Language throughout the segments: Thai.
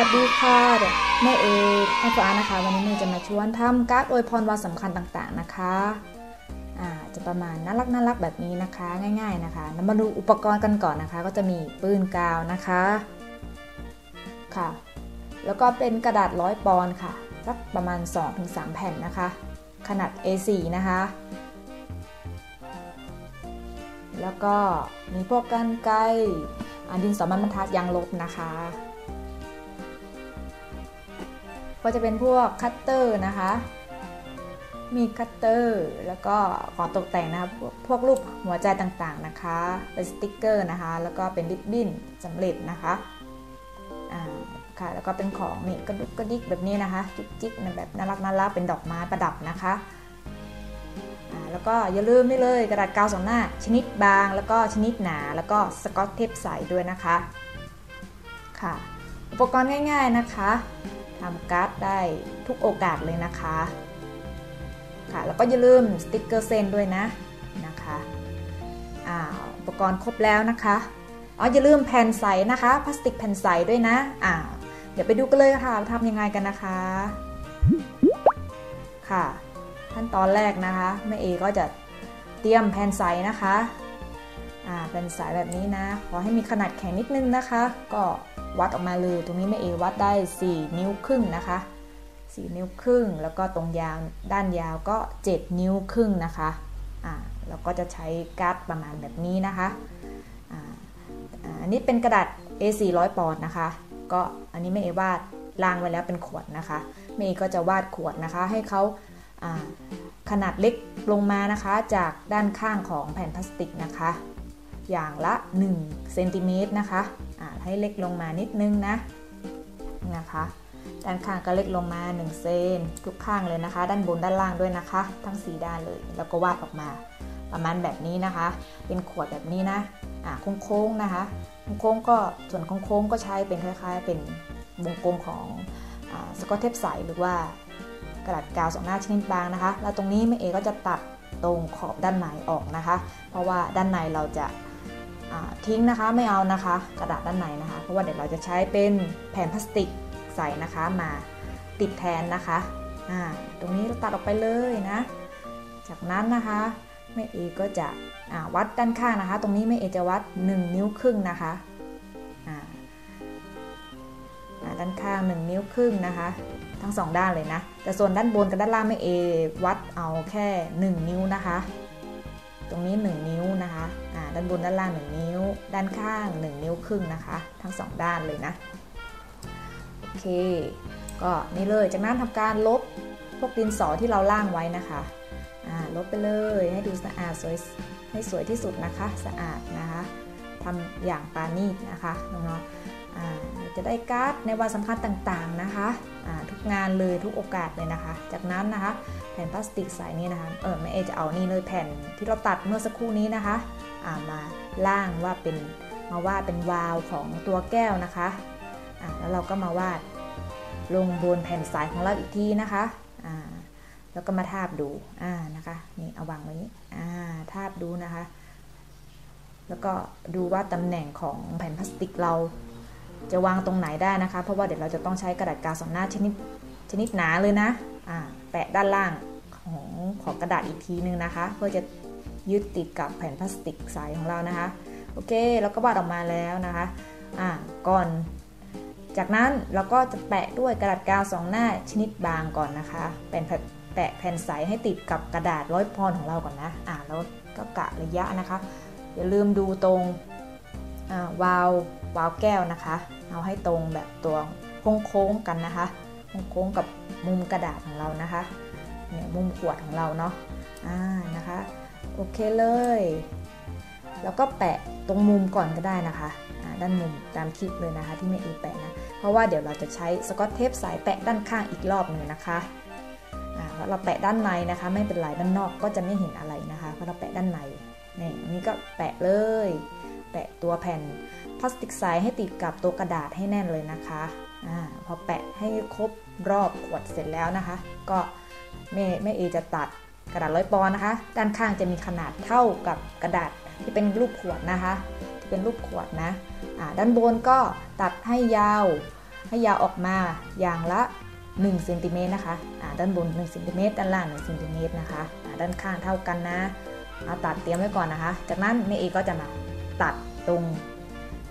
วัสดีค่ะแม่เอกแม่ฟ้านะคะ วันนี้แม่จะมาชวนทำการ์ดอวยพรวันสำคัญต่างๆนะคะอ่าจะประมาณน่ารักน่ารักแบบนี้นะคะ ง่าย ๆนะคะนมาดูอุปกรณ์กันก่อนนะคะ ก็จะมีปืนกาวนะคะค่ะ แล้วก็เป็นกระดาษร้อยปอนด์ค่ะสักประมาณ 2-3 แผ่นนะคะ ขนาด A4 นะคะ แล้วก็มีพวกกันไกรอันดินสอมันบรรทัดยางลบนะคะ ก็จะเป็นพวกคัตเตอร์นะคะ มีคัตเตอร์แล้วก็ของตกแต่งนะคะพวกรูปหัวใจต่างๆนะคะ เป็นสติกเกอร์นะคะ แล้วก็เป็นริบบิ้นสำเร็จนะคะอ่าค่ะแล้วก็เป็นของนี่กระดุกกระดิกแบบนี้นะคะจุกจิกแบบน่ารักน่ารักเป็นดอกไม้ประดับนะคะแล้วก็อย่าลืมนี่เลยกระดาษกาวสองหน้า ชนิดบางแล้วก็ชนิดหนา แล้วก็สกอตเทปใสด้วยนะคะค่ะ ปกรณ์ง่าย ๆนะคะทำการ์ดได้ทุกโอกาสเลยนะคะค่ะแล้วก็อย่าลืมสติกเกอร์เซนด้วยนะนะคะอ่าอุปกรณ์ครบแล้วนะคะอ๋ออย่าลืมแผ่นใสนะคะพลาสติกแผ่นใสด้วยนะอ่าเดี๋ยวไปดูกันเลยค่ะทำยังไงกันนะคะ ค่ะ ขั้นตอนแรกนะคะแม่เอก็จะเตรียมแผ่นใสนะคะอ่าแผ่นใสแบบนี้นะ ขอให้มีขนาดแข็งนิดนึงนะคะ ก็ วัดออกมาเลย ตรงนี้แม่เอวัดได้ 4 นิ้วครึ่งนะคะ 4 นิ้วครึ่ง แล้วก็ตรงยาวด้านยาวก็ 7 นิ้วครึ่งนะคะอ่าเราก็จะใช้การ์ดประมาณแบบนี้นะคะอ่าอันนี้เป็นกระดาษ A4 100ปอนด์นะคะ ก็อันนี้แม่เอวาดล่างไว้แล้วเป็นขวดนะคะแม่เอก็จะวาดขวดนะคะ ให้เขาขนาดเล็กลงมานะคะจากด้านข้างของแผ่นพลาสติกนะคะ อย่างละ1เซนติเมตรนะคะ ให้เล็กลงมานิดนึงนะนะคะด้านข้างก็เล็กลงมา 1 เซนทุกข้างเลยนะคะ ด้านบนด้านล่างด้วยนะคะ ทั้ง 4 ด้านเลย แล้วก็วาดออกมา ประมาณแบบนี้นะคะ เป็นขวดแบบนี้นะอ่าโค้งๆนะคะโค้งก็ส่วนโค้งๆก็ใช้เป็นคล้าย ๆ เป็นวงกลมของสกอตเทปใสหรือว่ากระดาษกาวสองหน้าชนิดบางนะคะ แล้วตรงนี้แม่เอก็จะตัดตรงขอบด้านในออกนะคะ เพราะว่าด้านในเราจะ ทิ้งนะคะไม่เอานะคะ กระดาษด้านในนะคะ เพราะว่าเดี๋ยวเราจะใช้เป็นแผ่นพลาสติกใส่นะคะมาติดแทนนะคะตรงนี้เราตัดออกไปเลยนะ จากนั้นนะคะแม่เอก็จะวัดด้านข้างนะคะ ตรงนี้แม่เอจะวัด 1 นิ้วครึ่งนะคะด้านข้าง 1 นิ้วครึ่งนะคะ ทั้งสองด้านเลยนะ แต่ส่วนด้านบนกับด้านล่างไม่เอวัดเอาแค่ 1 นิ้วนะคะ ตรงนี้ 1 นิ้วนะคะอ่าด้านบนด้านล่าง 1 นิ้ว ด้านข้าง 1 นิ้วครึ่งนะคะ ทั้งสองด้านเลยนะ โอเค ก็นี่เลย จากนั้นทำการลบพวกดินสอที่เราล่างไว้นะคะอ่าลบไปเลยให้ดูสะอาดสวยให้สวยที่สุดนะคะ สะอาดนะคะทำอย่างปานีตนะคะน้องๆ จะได้การ์ดในวันสำคัญต่างๆนะคะทุกงานเลยทุกโอกาสเลยนะคะ จากนั้นนะคะแผ่นพลาสติกใสนี่นะคะเออแม่เอจะเอานี่เลยแผ่นที่เราตัดเมื่อสักครู่นี้นะคะมาล่างว่าเป็นมาวาดเป็นวาลของตัวแก้วนะคะแล้วเราก็มาวาดลงบนแผ่นใสของเราอีกทีนะคะแล้วก็มาทาบดูนะคะนี่เอาวางไว้นี้ทาบดูนะคะ แล้วก็ดูว่าตำแหน่งของแผ่นพลาสติกเรา จะวางตรงไหนได้นะคะ เพราะว่าเดี๋ยวเราจะต้องใช้กระดาษกาวสองหน้าชนิดชนิดหนาเลยนะแปะด้านล่างของของกระดาษอีกทีนึงนะคะ เพื่อจะยึดติดกับแผ่นพลาสติกใสของเรานะคะ โอเคเราก็วาดออกมาแล้วนะคะะก่อน จากนั้นเราก็จะแปะด้วยกระดาษกาวสองหน้าชนิดบางก่อนนะคะแปะแปะแผ่นใสให้ติดกับกระดาษร้อยพรของเราก่อนนะอ่าแล้วก็กะระยะนะคะ อย่าลืมดูตรงวาล วาลแก้วนะคะ เอาให้ตรงแบบตัวโค้งๆกันนะคะโค้งกับมุมกระดาษของเรานะคะเนี่ยมุมขวดของเราเนาะอ่านะคะโอเคเลย แล้วก็แปะตรงมุมก่อนก็ได้นะคะด้านมุมตามคลิปเลยนะคะ ที่ไม่เอแปะนะเพราะว่าเดี๋ยวเราจะใช้สกอตเทปสายแปะด้านข้างอีกรอบหนึ่งนะคะเพราะเราแปะด้านในนะคะ ไม่เป็นไรด้านนอกก็จะไม่เห็นอะไรนะคะเพราะเราแปะด้านในนี่นี่ก็แปะเลย แปะตัวแผ่นพลาสติกใสให้ติดกับตัวกระดาษให้แน่นเลยนะคะอพอแปะให้ครบรอบขวดเสร็จแล้วนะคะ ก็แม่แม่เอจะตัดกระดาษร้อยปอนนะคะ ด้านข้างจะมีขนาดเท่ากับกระดาษที่เป็นรูปขวดนะคะ ที่เป็นรูปขวดนะะด้านบนก็ตัดให้ยาว ให้ยาวออกมาอย่างละ1เซนติเมตรนะคะะด้านบน1เซนติเมตรด้านล่าง1เซนติเมตรนะคะะด้านข้างเท่ากันนะเอาตัดเตรียมไว้ก่อนนะคะ จากนั้นแม่เอก็จะมา ตัดตรง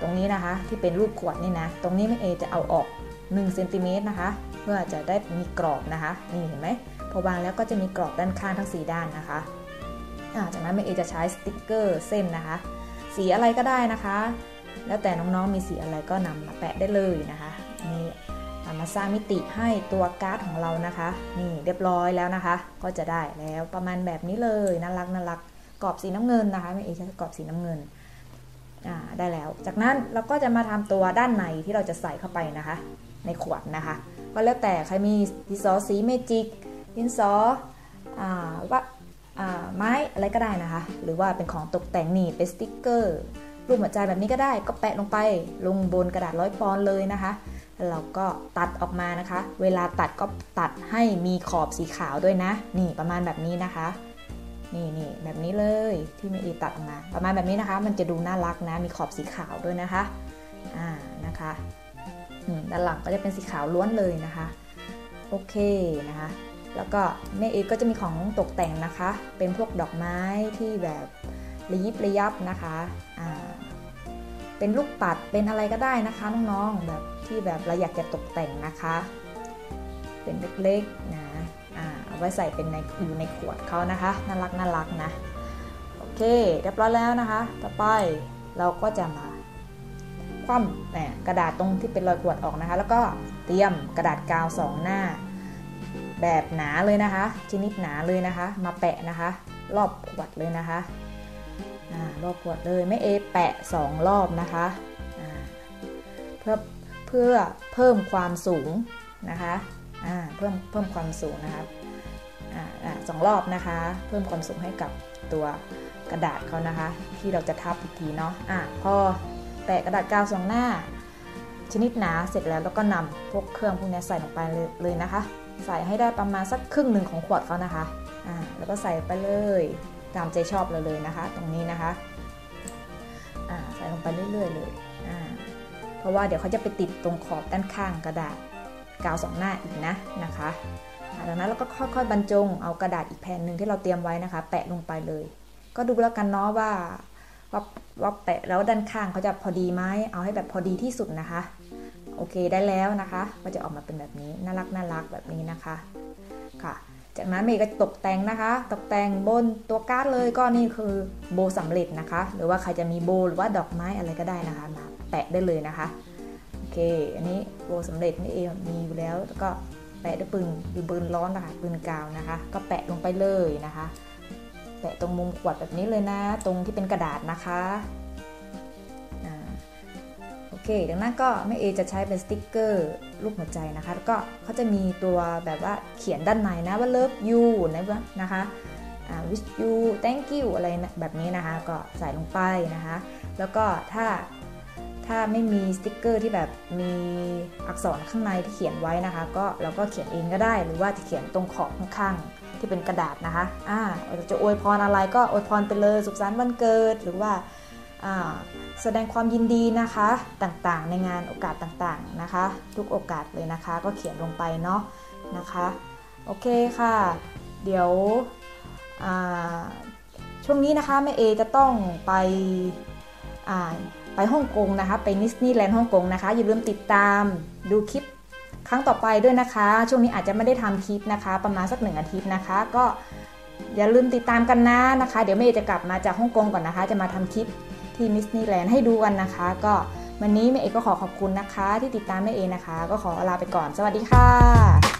ตรงนี้นะคะที่เป็นรูปขวดนี่นะ ตรงนี้แม่เอจะเอาออก1เซนติเมตรนะคะ เพื่อจะได้มีกรอบนะคะนี่เห็นไหมพอวางแล้วก็จะมีกรอบด้านข้างทั้ง 4 ด้านนะคะจากนั้นแม่เอจะใช้สติกเกอร์เส้นนะคะ สีอะไรก็ได้นะคะ แล้วแต่น้องๆมีสีอะไรก็นำมาแปะได้เลยนะคะนี่มาสร้างมิติให้ตัวการ์ดของเรานะคะ นี่เรียบร้อยแล้วนะคะ ก็จะได้แล้วประมาณแบบนี้เลยน่ารักน่ารักกรอบสีน้ำเงินนะคะแม่เอใช้กรอบสีน้ำเงิน ได้แล้ว จากนั้นเราก็จะมาทำตัวด้านในที่เราจะใส่เข้าไปนะคะ ในขวดนะคะ ก็แล้วแต่ใครมีดินสอสีเมจิก ดินสออ่าว่าไม้อะไรก็ได้นะคะ หรือว่าเป็นของตกแต่งนี่เป็นสติกเกอร์รูปหัวใจแบบนี้ก็ได้ก็แปะลงไปลงบนกระดาษร้อยปอนเลยนะคะเราก็ตัดออกมานะคะ เวลาตัดก็ตัดให้มีขอบสีขาวด้วยนะ นี่ประมาณแบบนี้นะคะ นี่นี่แบบนี้เลยที่แม่อีตัดออกมา ประมาณแบบนี้นะคะ มันจะดูน่ารักนะ มีขอบสีขาวด้วยนะคะอ่านะคะด้านหลังก็จะเป็นสีขาวล้วนเลยนะคะ โอเคนะคะ แล้วก็แม่เอกก็จะมีของตกแต่งนะคะ เป็นพวกดอกไม้ที่แบบระยิบระยับนะคะอ่าเป็นลูกปัดเป็นอะไรก็ได้นะคะน้องๆแบบที่แบบเราอยากจะตกแต่งนะคะ เป็นเล็กๆนะ ไว้ใส่เป็นในอยู่ในขวดเขานะคะ น่ารักน่ารักนะ โอเค เรียบร้อยแล้วนะคะ ต่อไปเราก็จะมาคว่ำกระดาษตรงที่เป็นรอยขวดออกนะคะ แล้วก็เตรียมกระดาษกาวสองหน้า แบบหนาเลยนะคะ ชนิดหนาเลยนะคะ มาแปะนะคะ รอบขวดเลยนะคะรอบขวดเลยไม่เอแปะ 2 รอบนะคะเพื่อเพื่อเพิ่มความสูงนะคะเพิ่มเพิ่มความสูงนะคะ สองรอบนะคะ เพิ่มความสูงให้กับตัวกระดาษเขานะคะ ที่เราจะทับอีกทีเนาะอะพอแปะกระดาษกาวสองหน้า ชนิดหนาเสร็จแล้วแล้วก็นำพวกเครื่องพวกนี้ใส่ลงไปเลยนะคะ ใส่ให้ได้ประมาณสักครึ่งหนึ่งของขวดเขานะคะอ่าแล้วก็ใส่ไปเลยตามใจชอบเราเลยนะคะ ตรงนี้นะคะอ่าใส่ลงไปเรื่อย ๆ เลยอ่าเพราะว่าเดี๋ยวเขาจะไปติดตรงขอบด้านข้างกระดาษกาวสองหน้าอีกนะนะคะ ดังนั้นเราก็ค่อยๆบรรจงเอากระดาษอีกแผ่นหนึ่งที่เราเตรียมไว้นะคะ แปะลงไปเลย ก็ดูแล้วกันเนาะว่าว่าว่าแปะแล้วด้านข้างเขาจะพอดีไหมเอาให้แบบพอดีที่สุดนะคะ โอเคได้แล้วนะคะ ก็จะออกมาเป็นแบบนี้น่ารักน่ารักแบบนี้นะคะค่ะ จากนั้นเมย์ก็ตกแต่งนะคะ ตกแต่งบนตัวการ์ดเลยก็นี่คือโบสำเร็จนะคะ หรือว่าใครจะมีโบหรือว่าดอกไม้อะไรก็ได้นะคะมาแปะได้เลยนะคะโอเค อันนี้โบสำเร็จนี่เองมีอยู่แล้วแล้วก็ แปะด้วยปืนปืนร้อนนะคะปืนกาวนะคะ ก็แปะลงไปเลยนะคะ แปะตรงมุมขวดแบบนี้เลยนะ ตรงที่เป็นกระดาษนะคะโอเคดังนั้นก็แม่เอจะใช้เป็นสติกเกอร์รูปหัวใจนะคะ แล้วก็เขาจะมีตัวแบบว่าเขียนด้านในนะว่า love you นะคะ wish you thank you อะไรแบบนี้นะคะ ก็ใส่ลงไปนะคะ แล้วก็ถ้า ถ้าไม่มีสติกเกอร์ที่แบบมีอักษรข้างในที่เขียนไว้นะคะ ก็เราก็เขียนเองก็ได้หรือว่าจะเขียนตรงขอบข้างๆที่เป็นกระดาษนะคะอ่าจะอวยพรอะไรก็อวยพรไปเลยสุขสันต์วันเกิดหรือว่าแสดงความยินดีนะคะต่างๆ ในงานโอกาสต่างๆนะคะ ทุกโอกาสเลยนะคะ ก็เขียนลงไปเนาะนะคะโอเคค่ะ เดี๋ยวช่วงนี้นะคะแม่เอจะต้องไป ไปฮ่องกงนะคะ ไปนิสนีแลนด์ฮ่องกงนะคะ อย่าลืมติดตามดูคลิปครั้งต่อไปด้วยนะคะ ช่วงนี้อาจจะไม่ได้ทำคลิปนะคะ ประมาณสักหนึ่งอาทิตย์นะคะ ก็อย่าลืมติดตามกันนะนะคะ เดี๋ยวเมย์จะกลับมาจากฮ่องกงก่อนนะคะ จะมาทำคลิปที่มิสนีแลนด์ให้ดูกันนะคะ ก็วันนี้แม่เอก็ขอขอบคุณนะคะ ที่ติดตามแม่เอนะคะ ก็ขอลาไปก่อน สวัสดีค่ะ